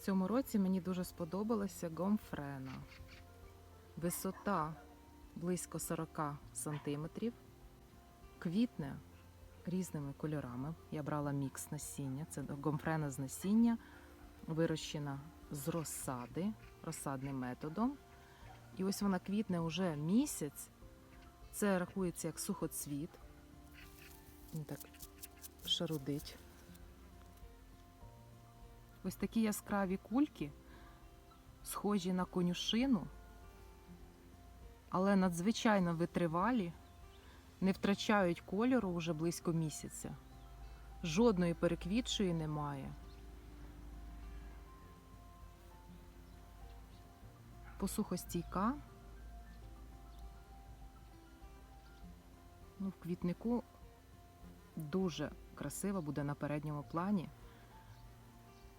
Цьому році мені дуже сподобалася гомфрена. Висота близько 40 сантиметрів. Квітне різними кольорами. Я брала мікс насіння. Це гомфрена з насіння, вирощена з розсади, розсадним методом. І ось вона квітне уже місяць. Це рахується як сухоцвіт. Він так шарудить. Ось такі яскраві кульки, схожі на конюшину, але надзвичайно витривалі, не втрачають кольору вже близько місяця. Жодної переквітшої немає. Посухостійка. Ну, в квітнику дуже красиво буде на передньому плані.